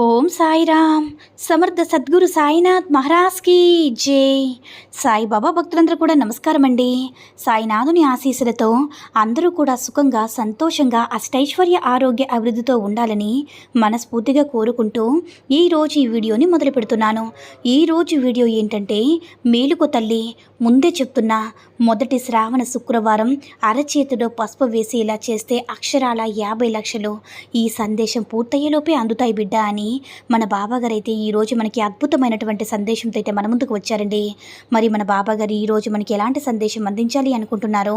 Om Sairam. Samarth Sadguru Sainath మహారాజ్కి జై. సాయిబాబా భక్తులందరూ కూడా నమస్కారం అండి సాయినాథుని ఆశీస్సులతో అందరూ కూడా సుఖంగా సంతోషంగా అష్టైశ్వర్య ఆరోగ్య అభివృద్ధితో ఉండాలని మనస్ఫూర్తిగా కోరుకుంటూ ఈరోజు ఈ వీడియోని మొదలు పెడుతున్నాను. ఈరోజు వీడియో ఏంటంటే మేలుకు తల్లి ముందే చెప్తున్న మొదటి శ్రావణ శుక్రవారం అరచేతిలో పసుపు వేసి ఇలా చేస్తే అక్షరాల యాభై లక్షలు. ఈ సందేశం పూర్తయ్యేలోపే అందుతాయి బిడ్డ అని మన బాబాగారు అయితే ఈరోజు మనకి అద్భుతమైనటువంటి సందేశంతో అయితే మన ముందుకు వచ్చారండి. మరి మన బాబాగారు ఈరోజు మనకి ఎలాంటి సందేశం అందించాలి అనుకుంటున్నారో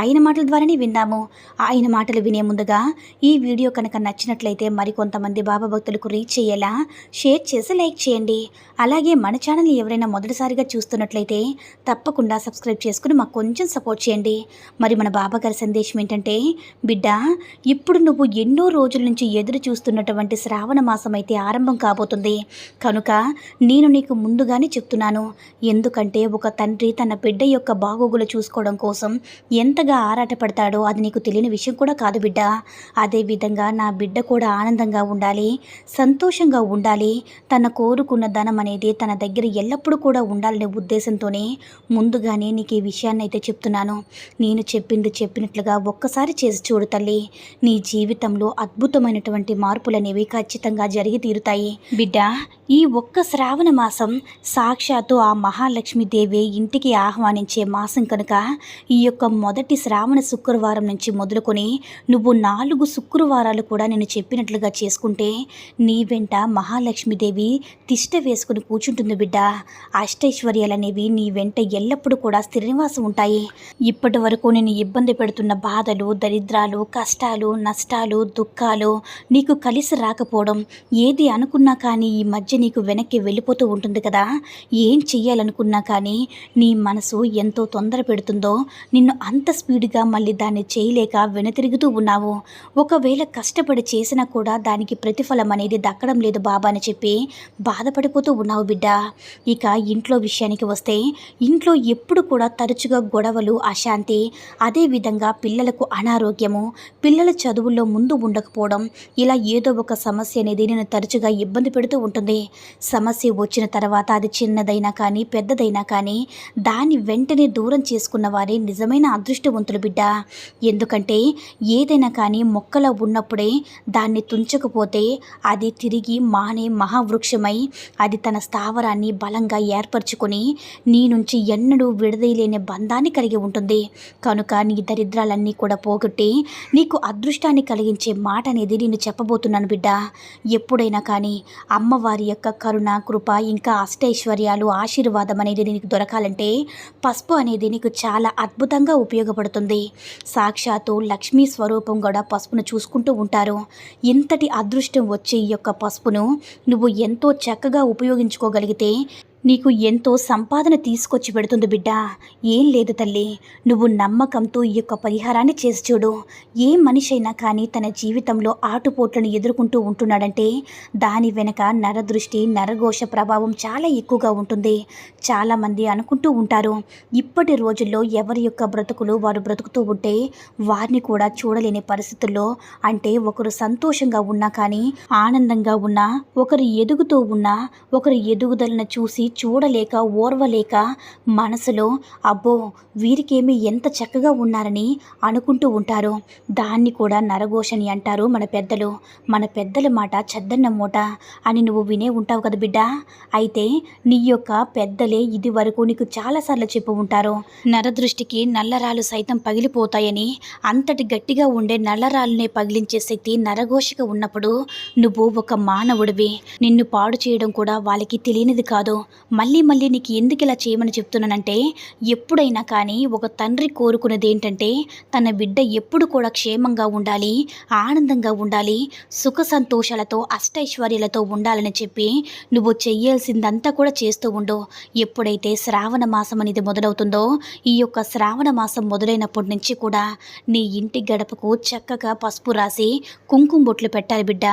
ఆయన మాటల ద్వారానే విన్నాము ఆయన మాటలు వినే ముందుగా ఈ వీడియో కనుక నచ్చినట్లయితే మరికొంతమంది బాబా భక్తులకు రీచ్ అయ్యేలా షేర్ చేసి లైక్ చేయండి. అలాగే మన ఛానల్ని ఎవరైనా మొదటిసారిగా చూస్తున్నట్లయితే తప్పకుండా సబ్స్క్రైబ్ చేసుకుని మాకు కొంచెం సపోర్ట్ చేయండి. మరి మన బాబాగారి సందేశం ఏంటంటే బిడ్డ ఇప్పుడు నువ్వు ఎన్నో రోజుల నుంచి ఎదురు చూస్తున్నటువంటి శ్రావణ మాసం అయితే ఆరంభం కాబోతుంది. కనుక నేను నీకు ముందుగానే చెప్తున్నాను. ఎందుకంటే ఒక తండ్రి తన బిడ్డ యొక్క బాగోగులు చూసుకోవడం కోసం ఎంతగా ఆరాటపడతాడో అది నీకు తెలియని విషయం కూడా కాదు బిడ్డ. అదేవిధంగా నా బిడ్డ కూడా ఆనందంగా ఉండాలి సంతోషంగా ఉండాలి. తన కోరుకున్న ధనం అనేది తన దగ్గర ఎల్లప్పుడూ కూడా ఉండాలనే ఉద్దేశంతోనే ముందుగానే నీకు ఈ విషయాన్ని అయితే చెప్తున్నాను. నేను చెప్పింది చెప్పినట్లుగా ఒక్కసారి చేసి చూడు తల్లి. నీ జీవితంలో అద్భుతమైనటువంటి మార్పులు అనేవి ఖచ్చితంగా జరిగి తీరుతాయి. బిడ్డ ఈ ఒక్క శ్రావణ మాసం సాక్షాత్తు ఆ మహాలక్ష్మీదేవి ఇంటికి ఆహ్వానించే మాసం కనుక ఈ యొక్క మొదటి శ్రావణ శుక్రవారం నుంచి మొదలుకొని నువ్వు నాలుగు శుక్రవారాలు కూడా నేను చెప్పినట్లుగా చేసుకుంటే నీ వెంట మహాలక్ష్మీదేవి తిష్ట వేసుకుని కూర్చుంటుంది బిడ్డ. అష్టైశ్వర్యాలు అనేవి నీ వెంట ఎల్లప్పుడూ కూడా స్థిరనివాసం ఉంటాయి. ఇప్పటి వరకు నేను ఇబ్బంది పెడుతున్న బాధలు దరిద్రాలు కష్టాలు నష్టాలు దుఃఖాలు నీకు కలిసి రాకపోవడం ఏది అనుకున్నా కానీ ఈ మధ్య నీకు వెనక్కి వెళ్ళిపోతూ ఉంటుంది కదా. ఏం చెయ్యాలనుకున్నా కానీ నీ మనసు ఎంతో తొందర పెడుతుందో నిన్ను అంత స్పీడ్గా మళ్ళీ దాన్ని చేయలేక వెనుతిరుగుతూ ఉన్నావు. ఒకవేళ కష్టపడి చేసినా కూడా దానికి ప్రతిఫలం అనేది దక్కడం లేదు బాబా అని చెప్పి బాధపడిపోతూ ఉన్నావు బిడ్డ. ఇక ఇంట్లో విషయానికి వస్తే ఇంట్లో ఎప్పుడు కూడా తరచుగా గొడవలు అశాంతి అదేవిధంగా పిల్లలకు అనారోగ్యము పిల్లల చదువుల్లో ముందు ఉండకపోవడం ఇలా ఏదో ఒక సమస్య అనేది నేను తరచుగా ఇబ్బంది పెడుతూ ఉంటుంది. సమస్య వచ్చిన తర్వాత అది చిన్నదైనా కానీ పెద్దదైనా కానీ దాన్ని వెంటనే దూరం చేసుకున్న వారే నిజమైన అదృష్టవంతులు బిడ్డ. ఎందుకంటే ఏదైనా కానీ మొక్కలో ఉన్నప్పుడే దాన్ని తుంచకపోతే అది తిరిగి మానే మహావృక్షమై అది తన స్థావరాన్ని బలంగా ఏర్పరచుకొని నీ నుంచి ఎన్నడూ విడదీయలేని బంధాన్ని కలిగి ఉంటుంది. కనుక నీ దరిద్రాలన్నీ కూడా పోగొట్టి నీకు అదృష్టాన్ని కలిగించే మాట అనేది నేను చెప్పబోతున్నాను బిడ్డ. ఎప్పుడు ఎప్పుడైనా కానీ అమ్మవారి యొక్క కరుణ కృప ఇంకా అష్టైశ్వర్యాలు ఆశీర్వాదం అనేది నీకు దొరకాలంటే పసుపు అనేది నీకు చాలా అద్భుతంగా ఉపయోగపడుతుంది. సాక్షాత్తు లక్ష్మీ స్వరూపం కూడా పసుపును చూసుకుంటూ ఉంటారు. ఇంతటి అదృష్టం వచ్చే ఈ యొక్క పసుపును నువ్వు ఎంతో చక్కగా ఉపయోగించుకోగలిగితే నీకు ఎంతో సంపాదన తీసుకొచ్చి పెడుతుంది బిడ్డ. ఏం లేదు తల్లి. నువ్వు నమ్మకంతో ఈ యొక్క పరిహారాన్ని చేసి చూడు. ఏ మనిషి అయినా కానీ తన జీవితంలో ఆటుపోట్లను ఎదుర్కొంటూ ఉంటున్నాడంటే దాని వెనక నరదృష్టి నరఘోష ప్రభావం చాలా ఎక్కువగా ఉంటుంది. చాలామంది అనుకుంటూ ఉంటారు ఇప్పటి రోజుల్లో ఎవరి యొక్క బ్రతుకులు వారు బ్రతుకుతూ ఉంటే వారిని కూడా చూడలేని పరిస్థితుల్లో అంటే ఒకరు సంతోషంగా ఉన్నా కానీ ఆనందంగా ఉన్నా ఒకరు ఎదుగుతూ ఉన్నా ఒకరు ఎదుగుదలను చూసి చూడలేక ఓర్వలేక మనసులో అబ్బో వీరికేమి ఎంత చక్కగా ఉన్నారని అనుకుంటూ ఉంటారు దాన్ని కూడా నరఘోషని అంటారు మన పెద్దలు. మన పెద్దల మాట చెద్దన్న మూట అని నువ్వు వినే ఉంటావు కదా బిడ్డ. అయితే నీ యొక్క పెద్దలే ఇది వరకు నీకు చాలాసార్లు చెప్పు ఉంటారు నరదృష్టికి నల్లరాలు సైతం పగిలిపోతాయని అంతటి గట్టిగా ఉండే నల్లరాలునే పగిలించే శక్తి నరఘోషగా ఉన్నప్పుడు నువ్వు ఒక మానవుడివి. నిన్ను పాడు చేయడం కూడా వాళ్ళకి తెలియనిది కాదు. మళ్ళీ మళ్ళీ నీకు ఎందుకు ఇలా చేయమని చెప్తున్నానంటే ఎప్పుడైనా కానీ ఒక తండ్రి కోరుకునేది ఏంటంటే తన బిడ్డ ఎప్పుడు కూడా క్షేమంగా ఉండాలి ఆనందంగా ఉండాలి సుఖ సంతోషాలతో అష్టైశ్వర్యాలతో ఉండాలని చెప్పి నువ్వు చెయ్యాల్సిందంతా కూడా చేస్తూ ఉండు. ఎప్పుడైతే శ్రావణ మాసం అనేది మొదలవుతుందో ఈ యొక్క శ్రావణ మాసం మొదలైనప్పటి నుంచి కూడా నీ ఇంటి గడపకు చక్కగా పసుపు రాసి కుంకుమ బొట్లు పెట్టాలి బిడ్డ.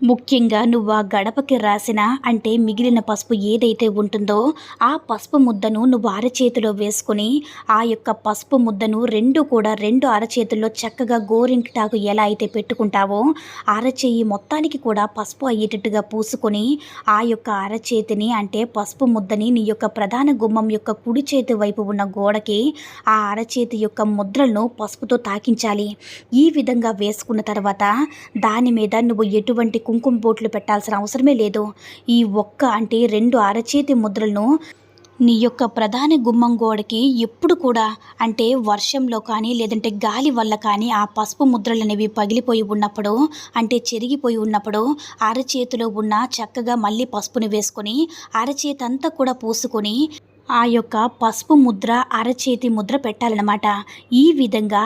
ముఖ్యంగా నువ్వు ఆ గడపకి రాసిన అంటే మిగిలిన పసుపు ఏదైతే ఉంటుందో ఆ పసుపు ముద్దను నువ్వు అరచేతిలో వేసుకుని ఆ యొక్క పసుపు ముద్దను రెండు కూడా రెండు అరచేతుల్లో చక్కగా గోరింటాకు ఎలా అయితే పెట్టుకుంటావో అరచేయి మొత్తానికి కూడా పసుపు అయ్యేటట్టుగా పూసుకొని ఆ యొక్క అరచేతిని అంటే పసుపు ముద్దని నీ యొక్క ప్రధాన గుమ్మం యొక్క కుడి చేతి వైపు ఉన్న గోడకి ఆ అరచేతి యొక్క ముద్రలను పసుపుతో తాకించాలి. ఈ విధంగా వేసుకున్న తర్వాత దాని మీద నువ్వు ఎటువంటి కుంకుమ బోట్లు పెట్టాల్సిన అవసరమే లేదు. ఈ ఒక్క అంటే రెండు అరచేతి ముద్రలను నీ యొక్క ప్రధాన గుమ్మం గోడకి ఎప్పుడు కూడా అంటే వర్షంలో కానీ లేదంటే గాలి వల్ల కానీ ఆ పసుపు ముద్రలు అనేవి పగిలిపోయి ఉన్నప్పుడు అంటే చెరిగిపోయి ఉన్నప్పుడు అరచేతిలో ఉన్న చక్కగా మళ్ళీ పసుపుని వేసుకొని అరచేతంతా కూడా పూసుకొని ఆ యొక్క పసుపు ముద్ర అరచేతి ముద్ర పెట్టాలన్నమాట. ఈ విధంగా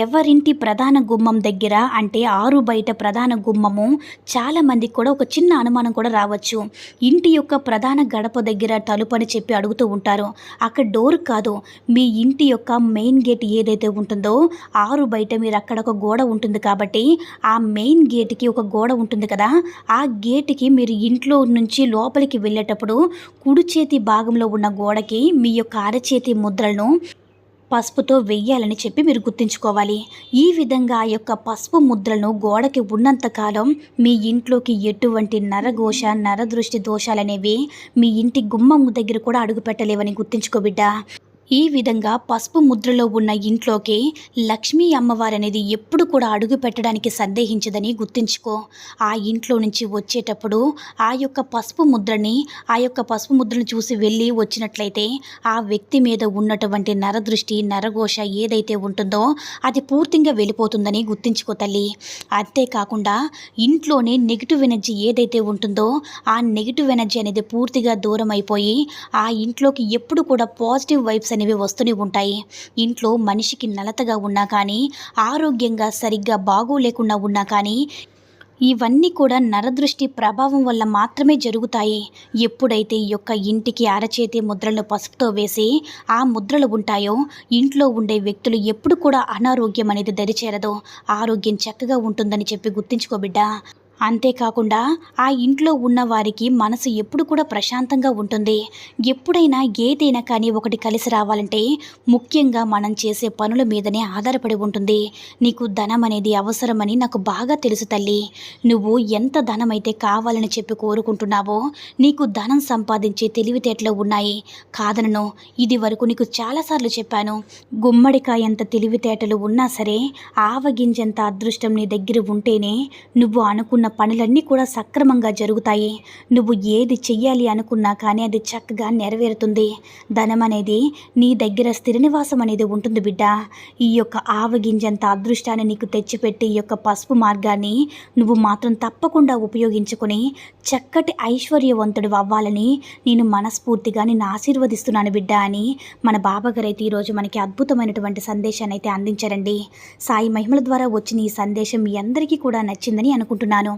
ఎవరింటి ప్రధాన గుమ్మం దగ్గర అంటే ఆరు బయట ప్రధాన గుమ్మము చాలామందికి కూడా ఒక చిన్న అనుమానం కూడా రావచ్చు. ఇంటి యొక్క ప్రధాన గడప దగ్గర తలుపు అని చెప్పి అడుగుతూ ఉంటారు. అక్కడ డోర్ కాదు మీ ఇంటి యొక్క మెయిన్ గేట్ ఏదైతే ఉంటుందో ఆరు బయట మీరు అక్కడ ఒక గోడ ఉంటుంది కాబట్టి ఆ మెయిన్ గేట్కి ఒక గోడ ఉంటుంది కదా ఆ గేట్కి మీరు ఇంట్లో నుంచి లోపలికి వెళ్ళేటప్పుడు కుడి చేతి భాగంలో ఉన్న గోడ గోడకి మీ యొక్క అరచేతి ముద్రలను పసుపుతో వెయ్యాలని చెప్పి మీరు గుర్తుంచుకోవాలి. ఈ విధంగా ఆ యొక్క పసుపు ముద్రలను గోడకి ఉన్నంతకాలం మీ ఇంట్లోకి ఎటువంటి నరఘోష నరదృష్టి దోషాలనేవి మీ ఇంటి గుమ్మం దగ్గర కూడా అడుగు పెట్టలేవని గుర్తుంచుకో ఈ విధంగా పసుపు ముద్రలో ఉన్న ఇంట్లోకి లక్ష్మీ అమ్మవారు అనేది ఎప్పుడు కూడా అడుగు పెట్టడానికి సందేహించదని గుర్తుంచుకో. ఆ ఇంట్లో నుంచి వచ్చేటప్పుడు ఆ యొక్క పసుపు ముద్రని ఆ యొక్క పసుపు ముద్రను చూసి వెళ్ళి వచ్చినట్లయితే ఆ వ్యక్తి మీద ఉన్నటువంటి నరదృష్టి నరఘోష ఏదైతే ఉంటుందో అది పూర్తిగా వెళ్ళిపోతుందని గుర్తుంచుకో తల్లి. అంతేకాకుండా ఇంట్లోనే నెగిటివ్ ఎనర్జీ ఏదైతే ఉంటుందో ఆ నెగిటివ్ ఎనర్జీ అనేది పూర్తిగా దూరం అయిపోయి ఆ ఇంట్లోకి ఎప్పుడు కూడా పాజిటివ్ వైబ్స్ అనేవి వస్తూనే ఉంటాయి. ఇంట్లో మనిషికి నలతగా ఉన్నా కానీ ఆరోగ్యంగా సరిగ్గా బాగోలేకుండా ఉన్నా కానీ ఇవన్నీ కూడా నరదృష్టి ప్రభావం వల్ల మాత్రమే జరుగుతాయి. ఎప్పుడైతే ఈ యొక్క ఇంటికి అరచేతి ముద్రలు పసుపుతో వేసి ఆ ముద్రలు ఉంటాయో ఇంట్లో ఉండే వ్యక్తులు ఎప్పుడు కూడా అనారోగ్యం అనేది దరిచేరదు. ఆరోగ్యం చక్కగా ఉంటుందని చెప్పి గుర్తించుకోబిడ్డా అంతేకాకుండా ఆ ఇంట్లో ఉన్న వారికి మనసు ఎప్పుడు కూడా ప్రశాంతంగా ఉంటుంది. ఎప్పుడైనా ఏదైనా కానీ ఒకటి కలిసి రావాలంటే ముఖ్యంగా మనం చేసే పనుల మీదనే ఆధారపడి ఉంటుంది. నీకు ధనం అనేది అవసరమని నాకు బాగా తెలుసు తల్లి. నువ్వు ఎంత ధనం అయితే కావాలని చెప్పి కోరుకుంటున్నావో నీకు ధనం సంపాదించే తెలివితేటలు ఉన్నాయి. కాదనను ఇది వరకు నీకు చాలాసార్లు చెప్పాను గుమ్మడికాయ ఎంత తెలివితేటలు ఉన్నా సరే ఆవగింజంత అదృష్టం నీ దగ్గర ఉంటేనే నువ్వు అనుకున్న పనులన్నీ కూడా సక్రమంగా జరుగుతాయి. నువ్వు ఏది చెయ్యాలి అనుకున్నా కానీ అది చక్కగా నెరవేరుతుంది. ధనం అనేది నీ దగ్గర స్థిర నివాసం అనేది ఉంటుంది బిడ్డ. ఈ యొక్క ఆవగింజంత అదృష్టాన్ని నీకు తెచ్చిపెట్టి ఈ యొక్క పసుపు మార్గాన్ని నువ్వు మాత్రం తప్పకుండా ఉపయోగించుకొని చక్కటి ఐశ్వర్యవంతుడు అవ్వాలని నేను మనస్ఫూర్తిగా నేను ఆశీర్వదిస్తున్నాను బిడ్డ అని మన బాబాగారు అయితే ఈరోజు మనకి అద్భుతమైనటువంటి సందేశాన్ని అయితే అందించారండి. సాయి మహిమల ద్వారా వచ్చిన ఈ సందేశం మీ అందరికీ కూడా నచ్చిందని అనుకుంటున్నాను.